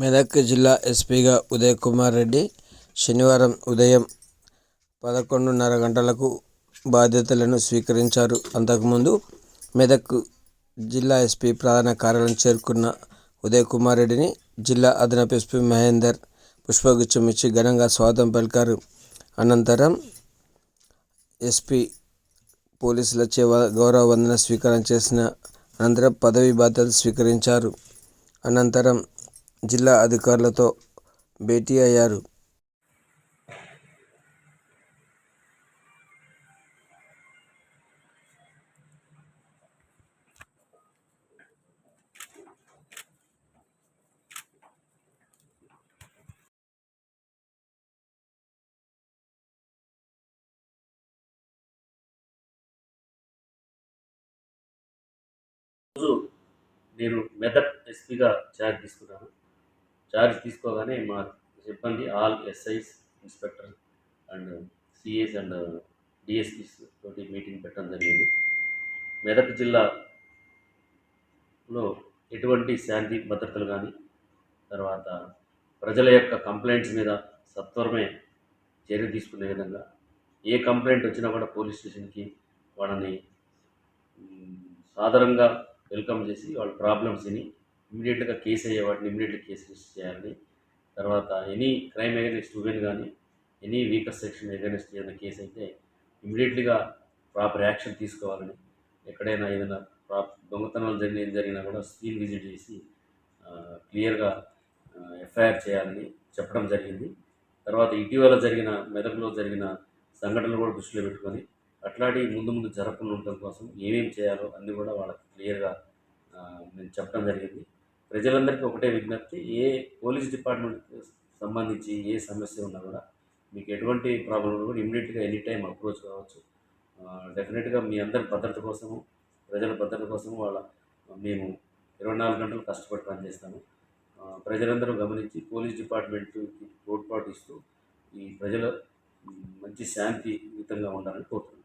మెదక్ జిల్లా ఎస్పీగా ఉదయ్ కుమార్ రెడ్డి శనివారం ఉదయం పదకొండున్నర గంటలకు బాధ్యతలను స్వీకరించారు. అంతకుముందు మెదక్ జిల్లా ఎస్పీ ప్రధాన కార్యాలయం చేరుకున్న ఉదయ్ కుమార్ రెడ్డిని జిల్లా అదనపు ఎస్పీ మహేందర్ పుష్పగుచ్చం ఇచ్చి ఘనంగా స్వాగతం పలికారు. అనంతరం ఎస్పీ పోలీసులచే గౌరవ వందన స్వీకారం చేసిన అనంతరం పదవి బాధ్యతలు స్వీకరించారు. అనంతరం జిల్లా అధికారులతో భేటీ అయ్యారు. నేను మెదక్ ఎస్పీగా ఛార్జ్ తీసుకున్నాను. ఛార్జ్ తీసుకోగానే మా సిబ్బంది all SIs inspector and CIs and DSPs తోటి మీటింగ్ పెట్టడం జరిగింది. మెదక్ జిల్లాలో ఎటువంటి శాంతి భద్రతలు కానీ తర్వాత ప్రజల యొక్క కంప్లైంట్స్ మీద సత్వరమే చర్య తీసుకునే విధంగా ఏ కంప్లైంట్ వచ్చినా కూడా పోలీస్ స్టేషన్కి వాళ్ళని సాధారణంగా వెల్కమ్ చేసి వాళ్ళ ప్రాబ్లమ్స్ విని ఇమీడియట్గా కేసు అయ్యే వాటిని ఇమీడియట్గా కేసు రిజిస్టర్ చేయాలని తర్వాత ఎనీ క్రైమ్ అగేనెస్ట్ ఉమెన్ కానీ ఎనీ వీకర్ సెక్షన్ అగేనెస్ట్ ఏదైనా కేసు అయితే ఇమీడియట్లీగా ప్రాపర్ యాక్షన్ తీసుకోవాలని ఎక్కడైనా ఏదైనా ప్రాప్ దొంగతనాలు జరిగిన జరిగినా కూడా స్క్రీన్ విజిట్ చేసి క్లియర్గా ఎఫ్ఐఆర్ చేయాలని చెప్పడం జరిగింది. తర్వాత ఇటీవల జరిగిన మెదక్లో జరిగిన సంఘటనలు కూడా దృష్టిలో పెట్టుకొని అట్లాంటి ముందు ముందు జరగకుండా ఉండటం కోసం ఏమేమి చేయాలో అన్నీ కూడా వాళ్ళకి క్లియర్గా నేను చెప్పడం జరిగింది. ప్రజలందరికీ ఒకటే విజ్ఞప్తి ఏ పోలీస్ డిపార్ట్మెంట్కి సంబంధించి ఏ సమస్య ఉన్నా కూడా మీకు ఎటువంటి ప్రాబ్లం ఉన్నా కూడా ఇమీడియట్గా ఎనీ టైం అప్రోచ్ కావచ్చు. డెఫినెట్గా మీ అందరి భద్రత కోసము ప్రజల భద్రత కోసం వాళ్ళ మేము ఇరవై నాలుగు గంటలు కష్టపడి పనిచేస్తాము. ప్రజలందరూ గమనించి పోలీస్ డిపార్ట్మెంట్కి తోడ్పాటు ఇస్తూ ఈ ప్రజల మంచి శాంతియుతంగా ఉండాలని కోరుతున్నాను